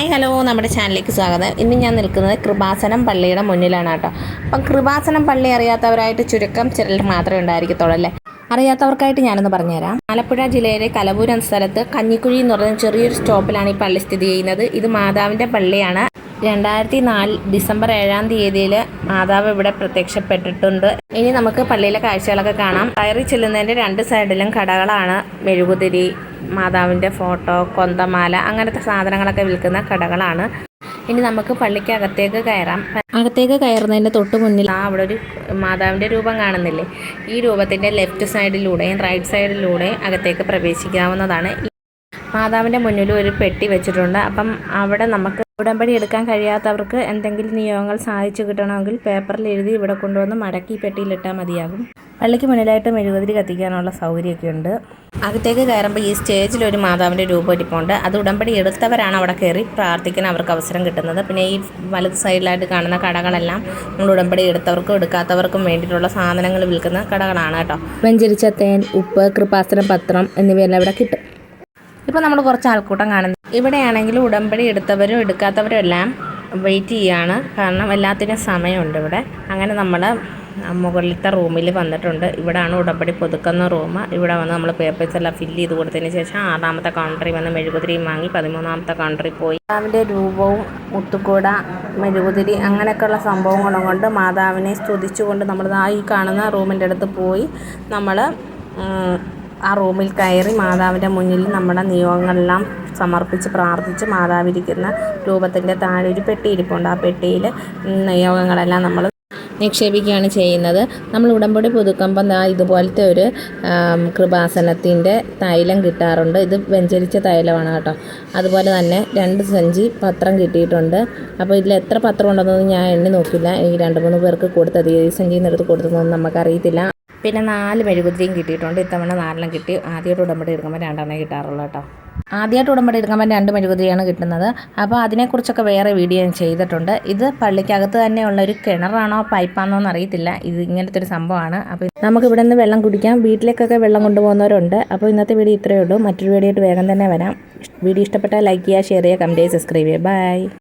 Hi hello നമ്മുടെ ചാനലിലേക്ക് സ്വാഗതം. ഇന്ന് ഞാൻ നിൽക്കുന്നത് കൃപാസനം പള്ളിയുടെ മുന്നിലാണ് കേട്ടോ. അപ്പം കൃപാസനം പള്ളി അറിയാത്തവരായിട്ട് ചുരുക്കം ചിലർ മാത്രമേ ഉണ്ടായിരിക്കത്തുള്ളൂ അല്ലേ? അറിയാത്തവർക്കായിട്ട് ഞാനൊന്ന് പറഞ്ഞുതരാം. ആലപ്പുഴ ജില്ലയിലെ കലബൂർ സ്ഥലത്ത് കഞ്ഞിക്കുഴി എന്ന് പറയുന്ന ചെറിയൊരു സ്റ്റോപ്പിലാണ് ഈ പള്ളി സ്ഥിതി ചെയ്യുന്നത്. ഇത് മാതാവിന്റെ പള്ളിയാണ്. രണ്ടായിരത്തി നാല് ഡിസംബർ ഏഴാം തീയതിയിൽ മാതാവ് ഇവിടെ പ്രത്യക്ഷപ്പെട്ടിട്ടുണ്ട്. ഇനി നമുക്ക് പള്ളിയിലെ കാഴ്ചകളൊക്കെ കാണാം. കയറി ചെല്ലുന്നതിന്റെ രണ്ട് സൈഡിലും കടകളാണ്. മെഴുകുതിരി മാതാവിന്റെ ഫോട്ടോ കൊന്തമാല അങ്ങനത്തെ സാധനങ്ങളൊക്കെ വിൽക്കുന്ന കടകളാണ്. ഇനി നമുക്ക് പള്ളിക്ക് അകത്തേക്ക് കയറാം. അകത്തേക്ക് കയറുന്നതിന്റെ തൊട്ട് മുന്നിൽ ആ അവിടെ ഒരു മാതാവിന്റെ രൂപം കാണുന്നില്ലേ? ഈ രൂപത്തിന്റെ ലെഫ്റ്റ് സൈഡിലൂടെയും റൈറ്റ് സൈഡിലൂടെയും അകത്തേക്ക് പ്രവേശിക്കാവുന്നതാണ്. മാതാവിന്റെ മുന്നിൽ ഒരു പെട്ടി വെച്ചിട്ടുണ്ട്. അപ്പം അവിടെ നമുക്ക് ഉടമ്പടി എടുക്കാൻ കഴിയാത്തവർക്ക് എന്തെങ്കിലും നിയോഗങ്ങൾ സാധിച്ചു കിട്ടണമെങ്കിൽ പേപ്പറിൽ എഴുതി ഇവിടെ കൊണ്ടുവന്ന് മടക്കി പെട്ടിയിലിട്ടാൽ മതിയാകും. പള്ളിക്ക് മുന്നിലായിട്ട് മെഴുകുതിരി കത്തിക്കാനുള്ള സൗകര്യമൊക്കെ ഉണ്ട്. അകത്തേക്ക് കയറുമ്പോൾ ഈ സ്റ്റേജിൽ ഒരു മാതാവിന്റെ രൂപം ഇരിപ്പുണ്ട് അത് ഉടമ്പടി എടുത്തവരാണ് അവിടെ കയറി പ്രാർത്ഥിക്കാൻ അവർക്ക് അവസരം കിട്ടുന്നത്. പിന്നെ ഈ വലത് സൈഡിലായിട്ട് കാണുന്ന കടകളെല്ലാം നമ്മൾ ഉടമ്പടി എടുത്തവർക്കും എടുക്കാത്തവർക്കും വേണ്ടിയിട്ടുള്ള സാധനങ്ങൾ വിൽക്കുന്ന കടകളാണ് കേട്ടോ. വെഞ്ചരിച്ച തേൻ ഉപ്പ് കൃപാസനം പത്രം എന്നിവയെല്ലാം ഇവിടെ കിട്ടും. ഇപ്പോൾ നമ്മൾ കുറച്ച് ആൾക്കൂട്ടം കാണുന്നു. ഇവിടെയാണെങ്കിൽ ഉടമ്പടി എടുത്തവരും എടുക്കാത്തവരും എല്ലാം വെയിറ്റ് ചെയ്യാണ്. കാരണം എല്ലാത്തിനും സമയമുണ്ട് ഇവിടെ. അങ്ങനെ നമ്മൾ മുകളിലത്തെ റൂമിൽ വന്നിട്ടുണ്ട്. ഇവിടെയാണ് ഉടമ്പടി പുതുക്കുന്ന റൂം. ഇവിടെ വന്ന് നമ്മൾ പേപ്പേഴ്സ് എല്ലാം ഫില്ല് ചെയ്ത് കൊടുത്തതിന് ശേഷം ആറാമത്തെ കൗണ്ടറിൽ വന്ന് മെഴുകുതിരിയും വാങ്ങി പതിമൂന്നാമത്തെ കൗണ്ടറിൽ പോയി. മാതാവിന്റെ രൂപവും മുത്തുക്കൂട മെഴുകുതിരി അങ്ങനെയൊക്കെയുള്ള സംഭവങ്ങളും കൊണ്ട് മാതാവിനെ സ്തുതിച്ചുകൊണ്ട് നമ്മൾ ആ ഈ കാണുന്ന റൂമിന്റെ അടുത്ത് പോയി നമ്മൾ ആ റൂമിൽ കയറി മാതാവിന്റെ മുന്നിൽ നമ്മുടെ നിയോഗങ്ങളെല്ലാം സമർപ്പിച്ച് പ്രാർത്ഥിച്ച് മാതാവിരിക്കുന്ന രൂപത്തിന്റെ താഴെ ഒരു പെട്ടി ഇരിപ്പുണ്ട്. ആ പെട്ടിയിൽ നിയോഗങ്ങളെല്ലാം നമ്മൾ നിക്ഷേപിക്കുകയാണ് ചെയ്യുന്നത്. നമ്മൾ ഉടമ്പടി പുതുക്കുമ്പം ഇതുപോലത്തെ ഒരു കൃപാസനത്തിന്റെ തൈലം കിട്ടാറുണ്ട്. ഇത് വെഞ്ചരിച്ച തൈലമാണ് കേട്ടോ. അതുപോലെ തന്നെ രണ്ട് സഞ്ചി പത്രം കിട്ടിയിട്ടുണ്ട്. അപ്പോൾ ഇതിൽ എത്ര പത്രം ഉണ്ടെന്നൊന്നും ഞാൻ എണ്ണി നോക്കില്ല. ഈ രണ്ട് മൂന്ന് പേർക്ക് കൊടുത്തത്. ഈ സഞ്ചിയിൽ നിന്ന് എടുത്ത് കൊടുത്തതൊന്നും നമുക്കറിയത്തില്ല. പിന്നെ നാല് മെഴുകുതിരിയും കിട്ടിയിട്ടുണ്ട്. ഇത്തവണ നാലെണ്ണം കിട്ടി. ആദ്യമായിട്ട് ഉടമ്പടി എടുക്കുമ്പോൾ രണ്ടെണ്ണം കിട്ടാറുള്ളൂ കേട്ടോ. ആദ്യമായിട്ട് ഉടമ്പടി എടുക്കുമ്പോൾ രണ്ട് മെഴുകുതിരിയാണ് കിട്ടുന്നത്. അപ്പോൾ അതിനെക്കുറിച്ചൊക്കെ വേറെ വീഡിയോ ഞാൻ ചെയ്തിട്ടുണ്ട്. ഇത് പള്ളിക്കകത്ത് തന്നെയുള്ള ഒരു കിണറാണോ പൈപ്പാണോ എന്നറിയത്തില്ല. ഇത് ഇങ്ങനത്തെ ഒരു സംഭവമാണ്. അപ്പോൾ നമുക്ക് ഇവിടെ നിന്ന് വെള്ളം കുടിക്കാം. വീട്ടിലേക്കൊക്കെ വെള്ളം കൊണ്ടുപോകുന്നവരുണ്ട്. അപ്പോൾ ഇന്നത്തെ വീഡിയോ ഇത്രയേ ഉള്ളൂ. മറ്റൊരു വീഡിയോ ആയിട്ട് വേഗം തന്നെ വരാം. വീഡിയോ ഇഷ്ടപ്പെട്ടാൽ ലൈക്ക് ചെയ്യുക ഷെയർ ചെയ്യുക കമന്റ് ചെയ്യുക സബ്സ്ക്രൈബ് ചെയ്യുക. ബൈ.